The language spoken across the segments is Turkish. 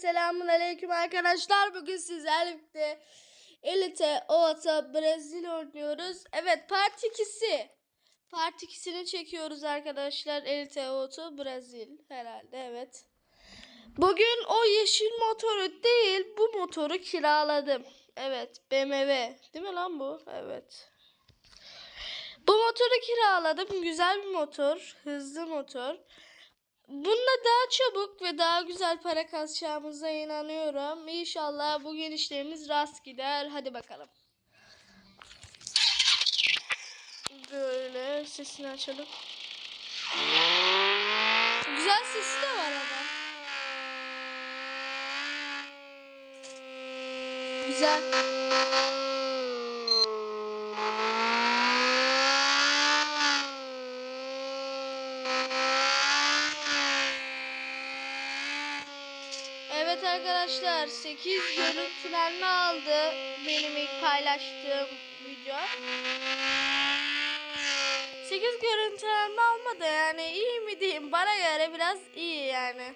selamun aleyküm arkadaşlar. Bugün sizlerle Elite Ota Brezilya oynuyoruz. Evet part 2'si. Part 2'sini çekiyoruz arkadaşlar. Elite Ota Brezil herhalde evet. Bugün o yeşil motoru değil bu motoru kiraladım. Evet BMW değil mi lan bu? Evet. Bu motoru kiraladım. Güzel bir motor. Hızlı motor. Bununla daha çabuk ve daha güzel para kasacağımıza inanıyorum. İnşallah bugün işlerimiz rast gider. Hadi bakalım. Böyle sesini açalım. Güzel sesi de var ama. Güzel. Evet arkadaşlar 8 görüntülenme aldı benim ilk paylaştığım video. 8 görüntülenme almadı yani iyi mi diyeyim bana göre biraz iyi yani.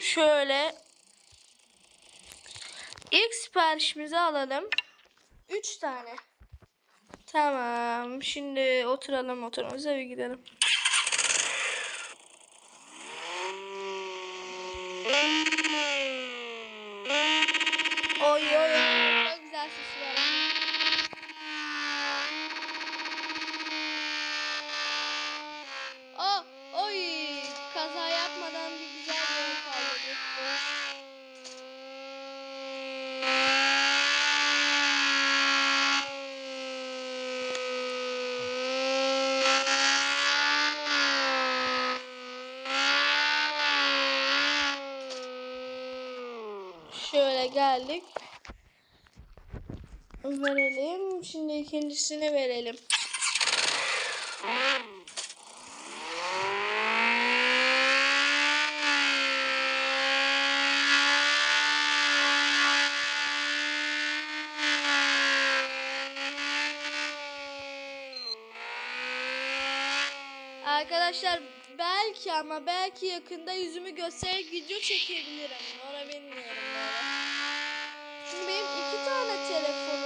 Şöyle ilk siparişimizi alalım. 3 tane. Tamam şimdi oturalım motorumuza ve gidelim. Oy oy oy. Çok güzel sesi var. Oh, oy. Kaza yapmadan bir güzel görüntü aldı. Şöyle geldik. Verelim. Şimdi ikincisini verelim. Arkadaşlar belki ama belki yakında yüzümü göstererek video çekebilirim. Onu bilmiyorum böyle. Benim iki tane. Diğer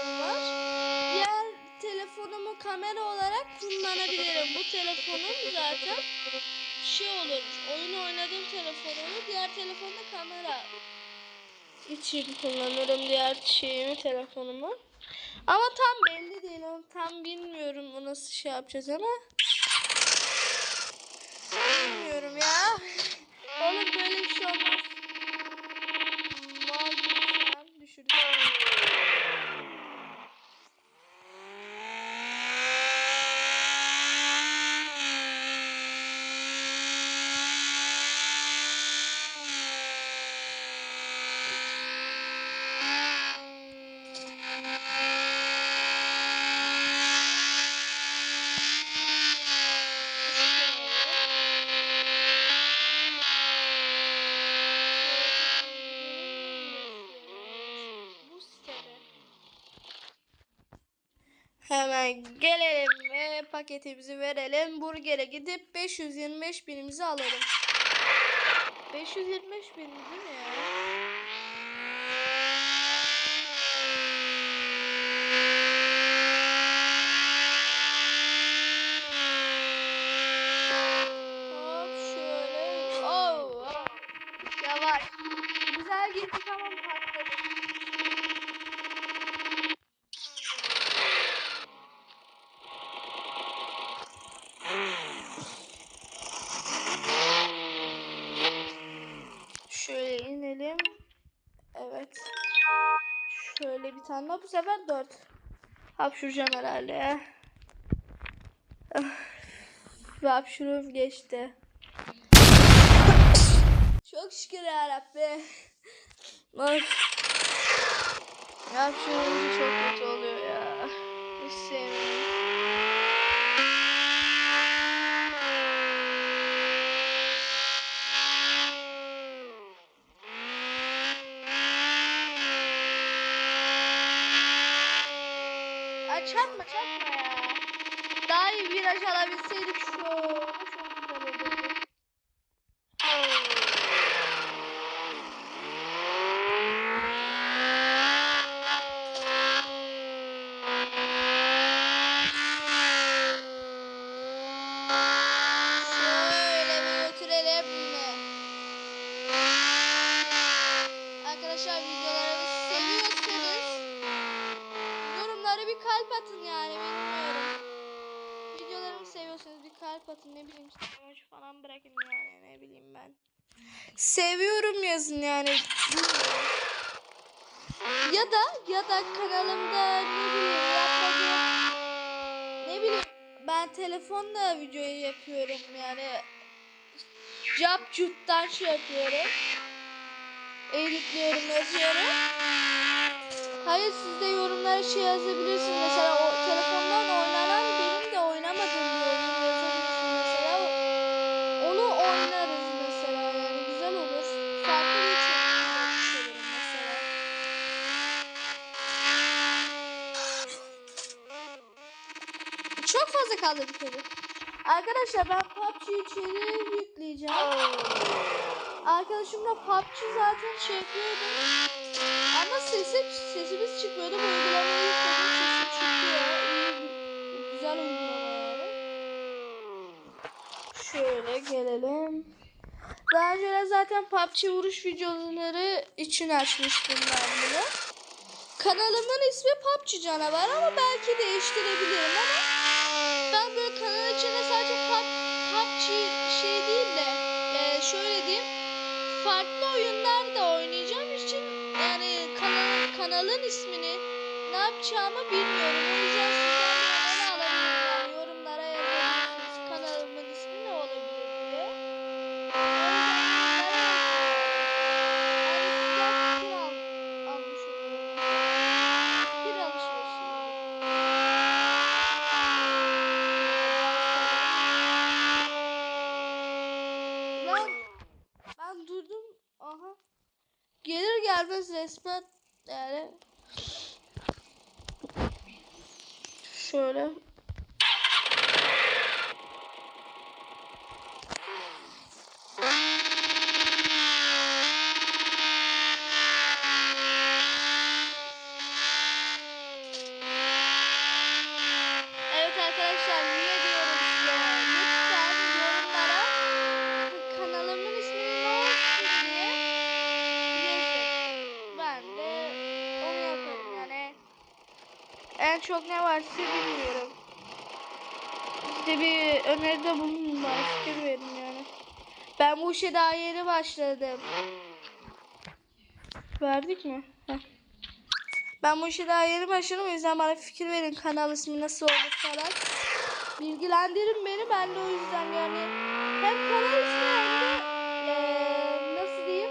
telefonumu kamera olarak kullanabilirim. Bu telefonum zaten şey olur. Oyun oynadığım telefonumu diğer telefonda kamera için kullanırım diğer şeyimi telefonumu. Ama tam belli değil. Tam bilmiyorum nasıl şey yapacağız ama. Bilmiyorum ya. Oğlum böyle bir şey olmaz. Mal gibi şu an düşürdüm. Bu sitede. Hemen gelelim ve paketimizi verelim. Burger'e gidip 525 binimizi alalım. 525 bin değil mi ya? Hop şöyle. Oh, oh. Yavaş. Güzel gitti tamam patladı. Şöyle inelim. Evet. Şöyle bir tane daha bu sefer dört. Hapşuracağım herhalde ya. Ve hapşurum geçti. Çok şükür yarabbim. Of. Hapşurunca çok kötü oluyor ya. Hiç sevmiyorum. Ay çarpma çarpma ya. Daha iyi viraj alabilseydik şu. Çok güzel olurdu. seviyorum yazın yani. Bilmiyorum. Ya da ya da kanalımda ne bileyim yapmadığım ne bileyim ben telefonla videoyu yapıyorum yani Capcut'tan şey yapıyorum. Editliyorum yazıyorum. Hayır siz de yorumlara şey yazabilirsiniz. Mesela o telefondan Kaldı tabii. Arkadaşlar ben PUBG içeriği yükleyeceğim. Arkadaşımla PUBG zaten şey. Ama sesi, sesimiz çıkmıyordu. Bu uygulamayı yükledim. Sesi çıkıyor. İyi, güzel uygulama. Şöyle gelelim. Daha önce zaten PUBG vuruş videoları için açmıştım ben bunu. Kanalımın ismi PUBG Canavar ama belki değiştirebilirim ama ben böyle kanal içinde sadece pub, PUBG şey değil de e, şöyle diyeyim farklı oyunlar da oynayacağım için yani kanal, kanalın ismini ne yapacağımı bilmiyorum. O yüzden sizden bir öneri alabilirim. Yani yorumlara yazabilirsiniz kanalımın ismi ne olabilir diye. O yüzden yorumlara yazın. Yani sizden fikir al, almış oluyorum. Fikir alışverişi. Lan ben durdum. Aha. Gelmez resmen yani. Şöyle Evet arkadaşlar yine diyorum size lütfen yorumlara kanalımın ismini ne olsun diye yazın. Ben de onu yaparım yani. En çok ne varsa bilmiyorum. İşte bir öneride bulunun bana fikir verin yani. Ben bu işe daha yeni başladım. Verdik mi? Heh. Ben bu işe daha yeni başladım o yüzden bana fikir verin kanal ismi nasıl olur falan. Bilgilendirin beni ben de o yüzden yani hem kanal ismi hem de eee, nasıl diyeyim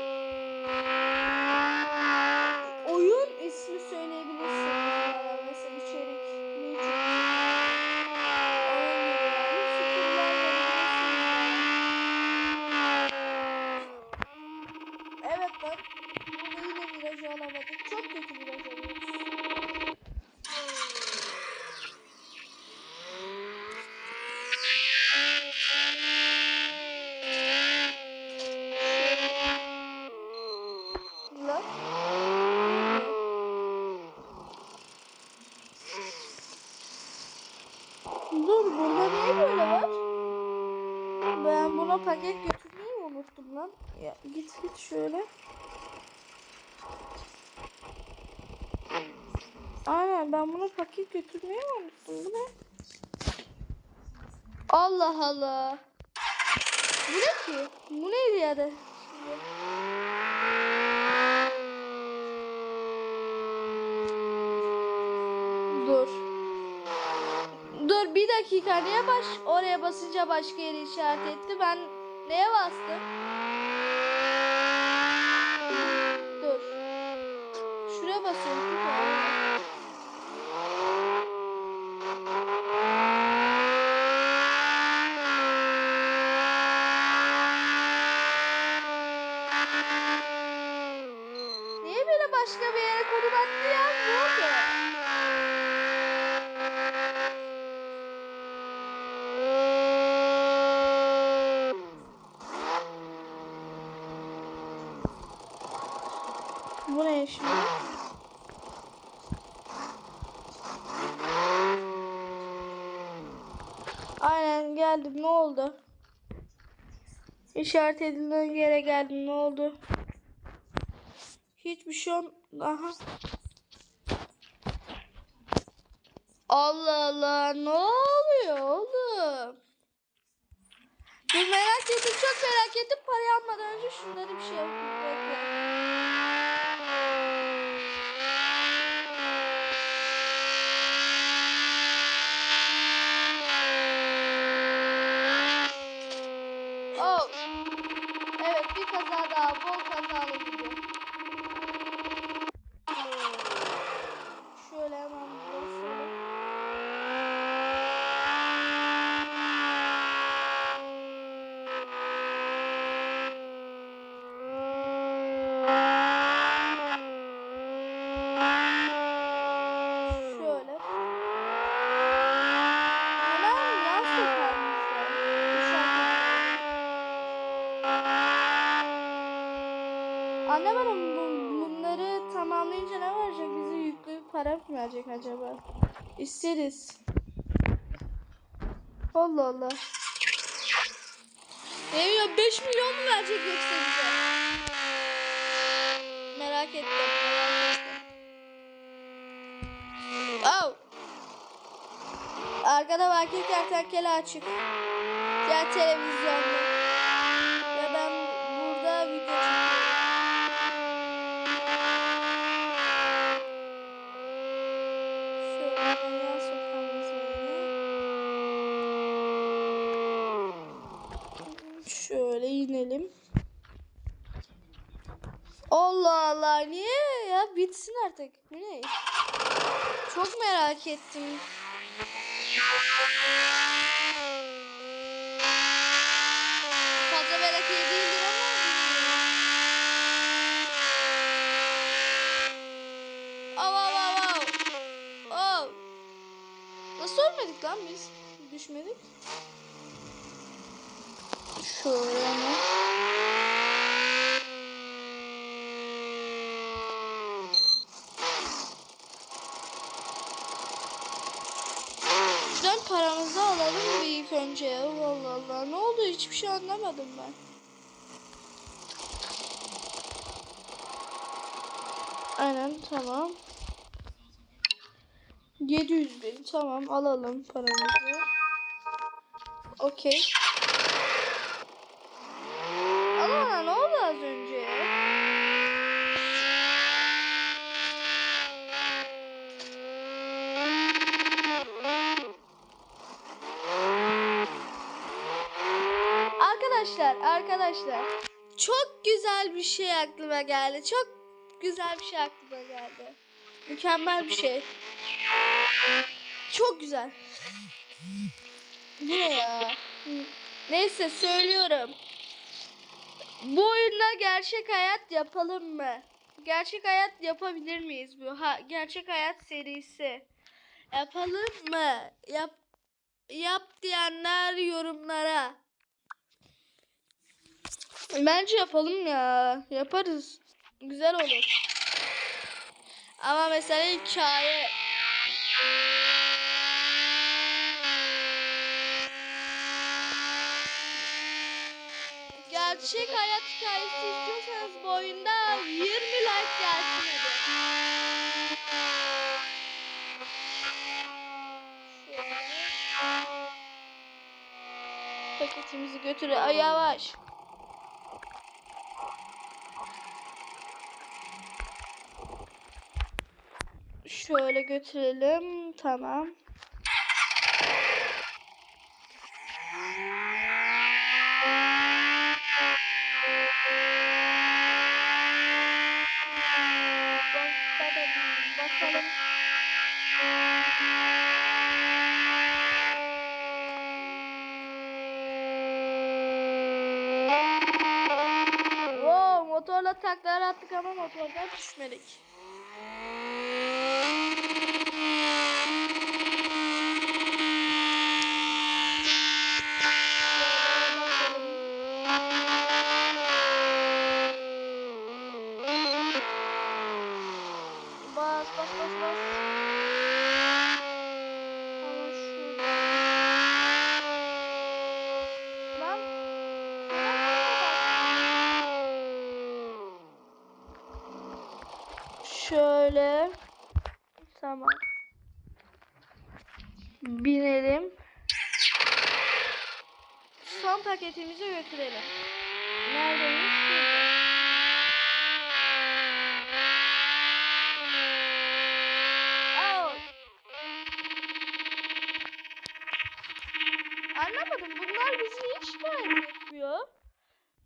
oyun ismi söyleyebilirsiniz bana mesela içerik ne için Ona göre yani fikirler verebilirsiniz bana. Evet bak burada yine viraj alamadık çok kötü viraj alıyoruz. Lan. Dur burada niye böyle var? Ben buna paket götürmeyi mi unuttum lan. Ya git git şöyle. Aynen ben buna paket götürmeyi mi unuttum? Bu ne? Allah Allah. Bu ne ki? Bu neydi ya da? Dur. Dur bir dakika neye baş oraya basınca başka yere işaret etti. Ben neye bastım? Dur. Şuraya basıyorum. değil mi? Aynen. Niye beni başka bir yere konum attı ya? Ne oldu? Bu ne şimdi? Aynen geldim. Ne oldu? İşaret edilen yere geldim. Ne oldu? Hiçbir şey ol... Aha. Allah Allah. Ne oluyor oğlum? Dur merak ettim çok merak ettim. Parayı almadan önce şunları bir şey yapayım. Bekle. Oh. Evet bir kaza daha. Bol kazalı gidiyor. Şöyle hemen basalım. Şöyle. Hemen yan sokağımızda. Anne bana bu, bunları tamamlayınca ne verecek? Bize yüklü bir para mı verecek acaba? İsteriz. Allah Allah. Ne bileyim 5 milyon mu verecek yoksa bize? Merak ettim. Merak ettim. Oh. Arkada belki kertenkele açık. Ya televizyonda. Ya ben burada video çekiyorum. Şöyle ya sokağımız Şöyle inelim. Allah Allah niye ya bitsin artık. Ne? Çok merak ettim. Fazla merak değildir ama Av av av av. Av. Nasıl ölmedik lan biz? Düşmedik. Şöyle hemen. Şuradan paramızı alalım önce ya. Allah Allah. Ne oldu? Hiçbir şey anlamadım ben. Aynen tamam. 700 bin tamam alalım paramızı. Okey. Allah ne oldu az önce ya? Arkadaşlar. Çok güzel bir şey aklıma geldi. Çok güzel bir şey aklıma geldi. Mükemmel bir şey. Çok güzel. Bu ne ya? Neyse söylüyorum. Bu oyunda gerçek hayat yapalım mı? Gerçek hayat yapabilir miyiz bu? Ha, gerçek hayat serisi. Yapalım mı? Yap yap diyenler yorumlara. Bence yapalım ya. Yaparız. Güzel olur. Ama mesela hikaye Gerçek hayat hikayesi istiyorsanız bu oyunda 20 like gelsin hadi. Paketimizi götür. Ay yavaş. Şöyle götürelim. Tamam. Wow, motorla taklar attık ama motordan düşmedik. Şöyle. Tamam. Binelim. son paketimizi götürelim. Şurada. Au. Anlamadım. Bunlar bizi hiç şikayet etmiyor.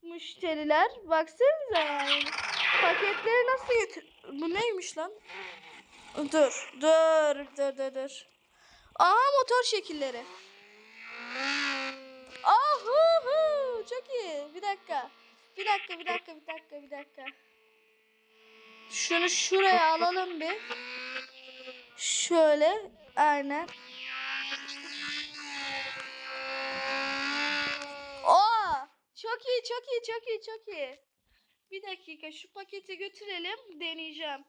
Müşteriler. Baksanıza yani. Paketleri nasıl getir... Bu neymiş lan? Dur. Dur. Dur dur dur. Aha motor şekilleri. Ahu çok iyi. Bir dakika. Bir dakika, bir dakika, bir dakika, bir dakika. Şunu şuraya alalım bir. Şöyle, aynen. Oo! Çok iyi, çok iyi, çok iyi, çok iyi. Bir dakika şu paketi götürelim, deneyeceğim.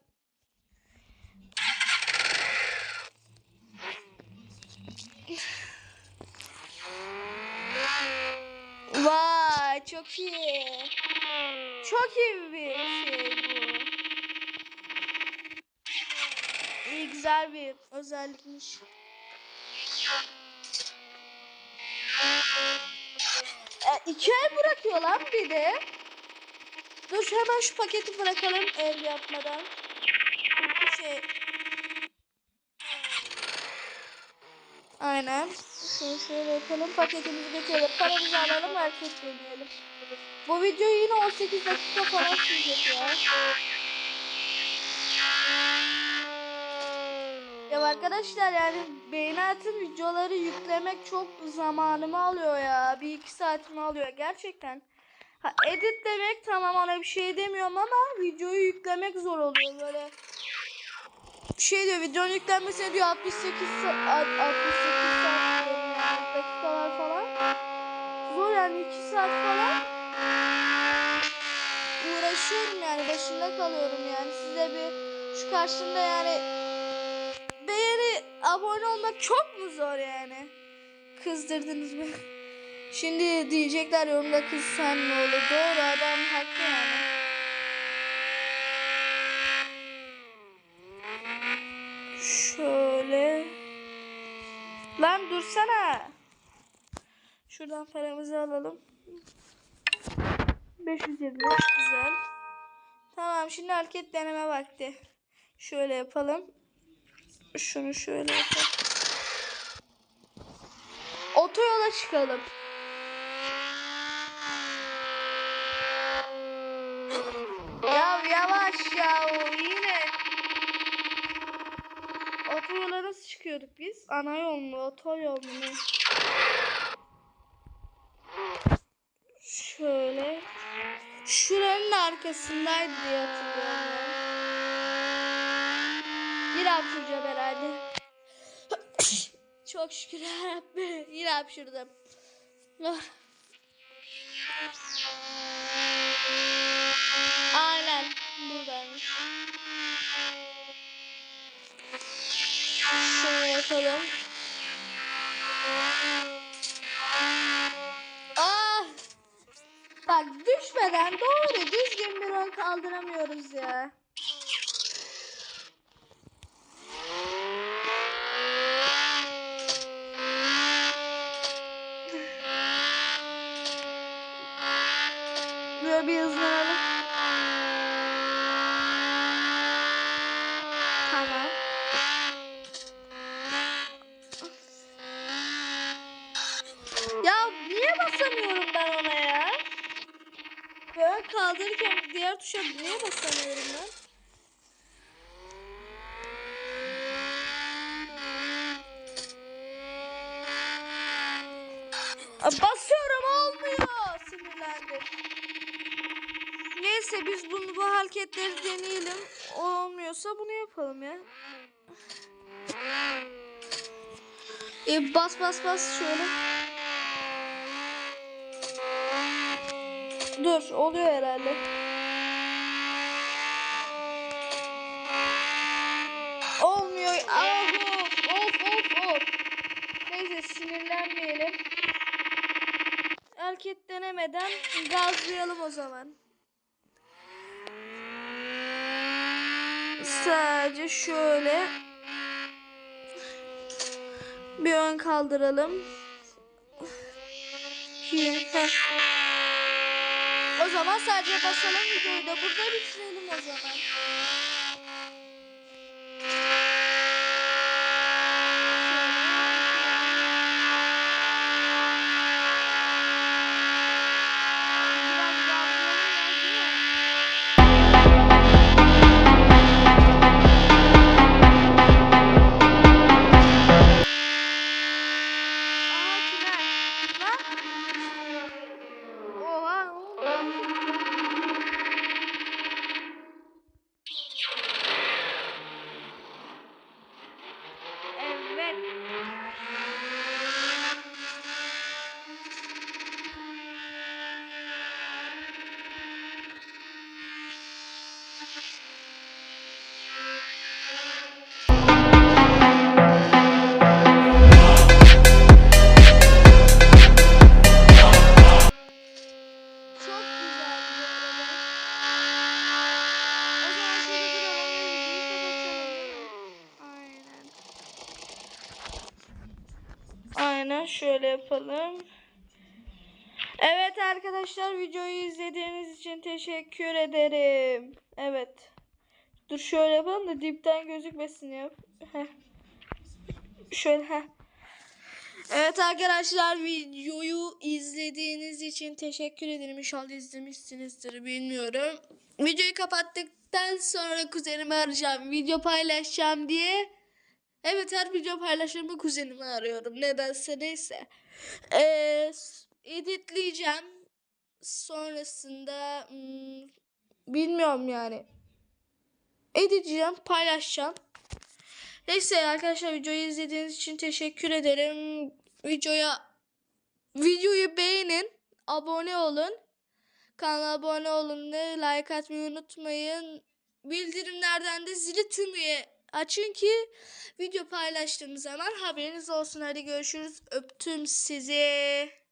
Vay çok iyi. Çok iyi bir şey bu. İyi güzel bir özellikmiş. E, iki el bırakıyor lan bir de. Dur hemen şu paketi bırakalım el yapmadan. Şey. Aynen. Şöyle şöyle yapalım. Paketimizi götürelim. Paramızı alalım. Hareket deneyelim. Bu video yine 18 dakika falan sürecek ya. Ya arkadaşlar yani beğeni atın videoları yüklemek çok zamanımı alıyor ya. Bir iki saatimi alıyor gerçekten. Ha, edit demek tamam ona bir şey demiyorum ama videoyu yüklemek zor oluyor böyle. Şey diyor videonun yüklenmesine diyor 68 saat 68 saat dakikalar falan. Zor yani 2 saat falan. Uğraşıyorum yani başında kalıyorum yani size bir şu karşımda yani beğeni abone olmak çok mu zor yani? Kızdırdınız beni. Şimdi diyecekler yorumda kız sen ne olur. Doğru adam haklı yani. Şöyle. Lan dursana. Şuradan paramızı alalım. 525 güzel. Tamam şimdi hareket deneme vakti. Şöyle yapalım. Şunu şöyle yapalım. Otoyola çıkalım. Ya yavaş ya yine. Otoyola çıkıyorduk biz? Ana yol mu? Otoyol mu? Şöyle. Şuranın arkasındaydı diye hatırlıyorum. Yine hapşıracağım herhalde. Çok şükür yarabbim. Yine hapşırdım. Ah. Şöyle yapalım. Ah! Bak düşmeden doğru düzgün bir ön kaldıramıyoruz ya. Böyle bir hızlanalım. Tamam. Ya niye basamıyorum ben ona ya? Böyle kaldırırken diğer tuşa niye basamıyorum ben? Basıyorum olmuyor. Sinirlendim. Neyse biz bunu bu hareketleri deneyelim. Olmuyorsa bunu yapalım ya. E, bas bas bas şöyle. Dur oluyor herhalde. Hareket denemeden gazlayalım o zaman. Sadece şöyle bir ön kaldıralım. O zaman sadece basalım videoyu da burada bitirelim o zaman. Teşekkür ederim. Evet. Dur şöyle yapalım da dipten gözükmesin ya. Şöyle heh. Evet arkadaşlar videoyu izlediğiniz için teşekkür ederim. İnşallah izlemişsinizdir bilmiyorum. Videoyu kapattıktan sonra kuzenimi arayacağım. Video paylaşacağım diye. Evet her video paylaşımı kuzenimi arıyorum. Nedense neyse. Ee, editleyeceğim. Sonrasında hmm, bilmiyorum yani. Edeceğim, paylaşacağım. Neyse arkadaşlar videoyu izlediğiniz için teşekkür ederim. Videoya videoyu beğenin, abone olun. Kanala abone olun like atmayı unutmayın. Bildirimlerden de zili tümüye açın ki video paylaştığım zaman haberiniz olsun. Hadi görüşürüz. Öptüm sizi.